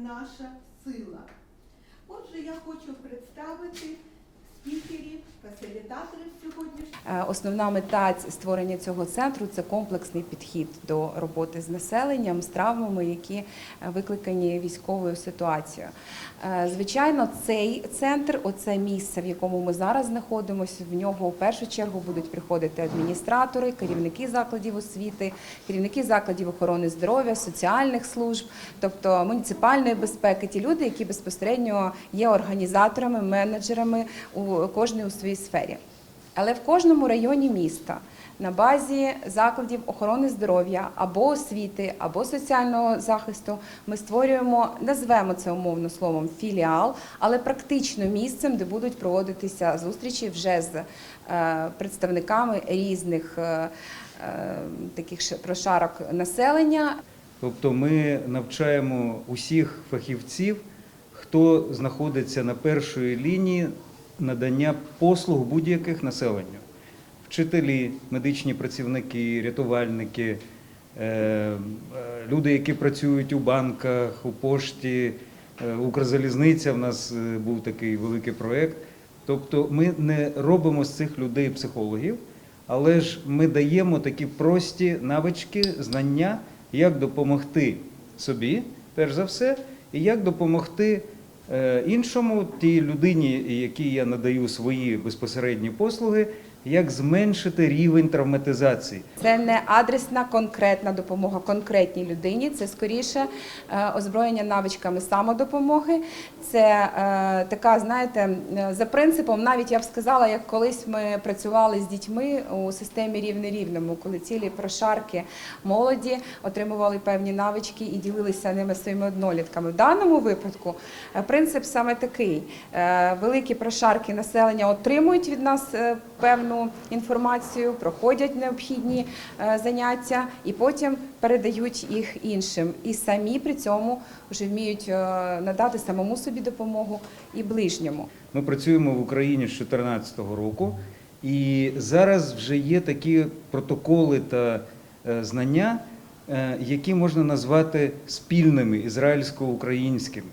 наша сила. Отже, я хочу представити спікерів, фасилітаторів сьогоднішнього. Е, Основна мета створення цього центру це комплексний підхід до роботи з населенням, з травмами, які е, викликані військовою ситуацією. Е, Звичайно, цей центр, оце місце, в якому ми зараз знаходимося, в нього в першу чергу будуть приходити адміністратори, керівники закладів освіти, керівники закладів охорони здоров'я, соціальних служб, тобто муніципальної безпеки, ті люди, які безпосередньо є організаторами, менеджерами у кожній у своїй сфері. Але в кожному районі міста на базі закладів охорони здоров'я або освіти, або соціального захисту ми створюємо, назвемо це умовно словом філіал, але практично місцем, де будуть проводитися зустрічі вже з е, представниками різних е, е, таких прошарок населення, Тобто ми навчаємо усіх фахівців, хто знаходиться на першої лінії надання послуг будь-яких населенню. Вчителі, медичні працівники, рятувальники, е, е, люди, які працюють у банках, у пошті, е, Укрзалізниця. В нас був такий великий проєкт. Тобто ми не робимо з цих людей психологів, але ж ми даємо такі прості навички, знання, як допомогти собі, перш за все, і як допомогти іншому, тій людині, якій я надаю свої безпосередні послуги, як зменшити рівень травматизації. Це не адресна конкретна допомога конкретній людині. Це скоріше е, озброєння навичками самодопомоги. Це е, така, знаєте, е, за принципом, навіть я б сказала, як колись ми працювали з дітьми у системі рівне рівному, коли цілі прошарки молоді отримували певні навички і ділилися ними своїми однолітками. В даному випадку е, принцип саме такий: Е, великі прошарки населення отримують від нас е, певну інформацію, проходять необхідні е, заняття і потім передають їх іншим. І самі при цьому вже вміють надати самому собі допомогу і ближньому. Ми працюємо в Україні з 2014 року, і зараз вже є такі протоколи та знання, які можна назвати спільними ізраїльсько-українськими.